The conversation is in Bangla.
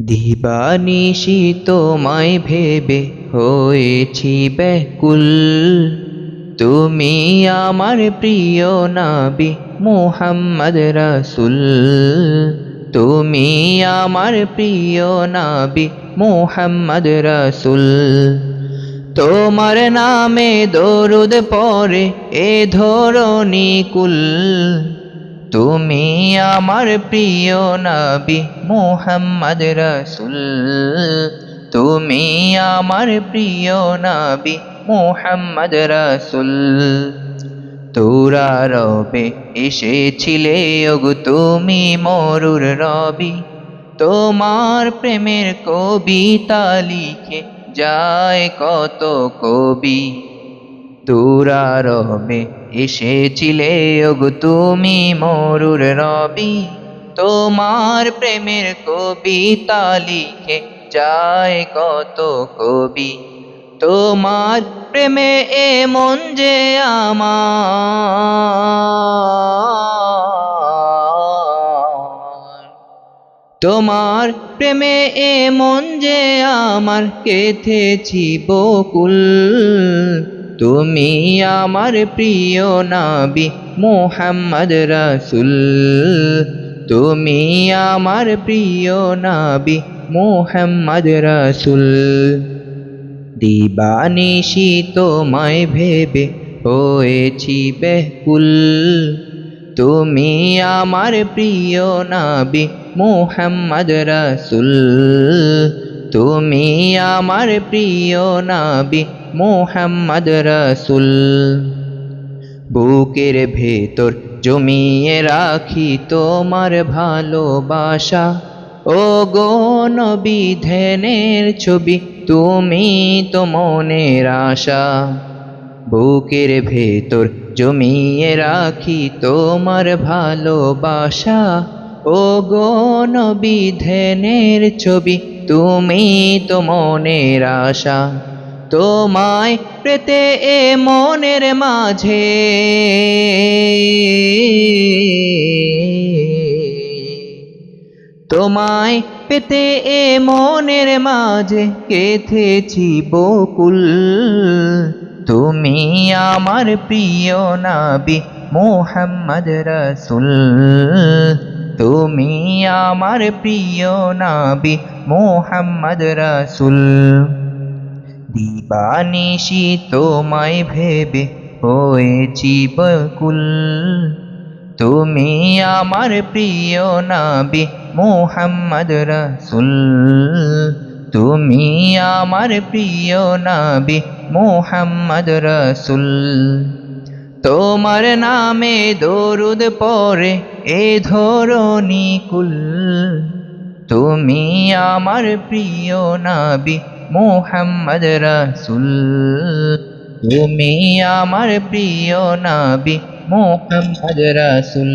দিবানিশি তোমায় ভেবে হয়েছি ব্যাকুল। তুমি আমার প্রিয় নাবি মুহাম্মদ রাসুল। তুমি আমার প্রিয় নাবি মুহাম্মদ রাসুল। তোমার নামে দরুদ পরে এ ধরণী কুল। তুমি আমার প্রিয় নবী মুহাম্মদ রসুল। তুমি আমার প্রিয় নবী মুহাম্মদ রসুল। তোরা রবে এসেছিলে, ওগো তুমি মরুর রবি। তোমার প্রেমের কবিতা লিখে যায় কত কবি। তোরা রবে এসেছিলে, ওগো তুমি মরুর রবি। তোমার প্রেমের কবিতা লিখে যায় কত কবি। তোমার প্রেমে এ মন যে আমার। তোমার প্রেমে এ মন যে আমার, কেথেছি বকুল। তুমি আমার প্রিয় নাবি মোহাম্মদ রাসুল। তুমি আমার প্রিয় নাবি মোহাম্মদ রাসুল। দিবানিশি তোমায় ভেবে হয়েছি বেকুল। তুমি আমার প্রিয় নাবি মোহাম্মদ রাসুল। তুমি আমার প্রিয় নাবি মোহাম্মদ রসুল। বুকের ভেতর জমিয়ে রাখি তোমার ভালোবাসা। ও গো নবী, ধ্যানের ছবি তুমি তো মনের আশা। বুকের ভেতর জমিয়ে রাখি তোমার ভালোবাসা। ও গো নবী, ধ্যানের ছবি তুমি তো মনের আশা, তোমায় পেতে এ মনের মাঝে। তোমায় পেতে এ মনের মাঝে কেথেছি বকুল। তুমি আমার প্রিয় নাবি মোহাম্মদ রসুল। তুমি আমার প্রিয় নাবি মোহাম্মদ রসুল। দিবানিশি তোমায় ভেবে হয়েছি বকুল তুমি আমার প্রিয় নাবি মোহাম্মদ রসুল। তুমি আমার প্রিয় নাবি মোহাম্মদ রসুল। তোমার নামে দরুদ পরে এ ধরণী কুল। তুমি আমার প্রিয় নাবি মোহাম্মদ রাসুল। তুমি আমার প্রিয় নাবি মোহাম্মদ রসুল।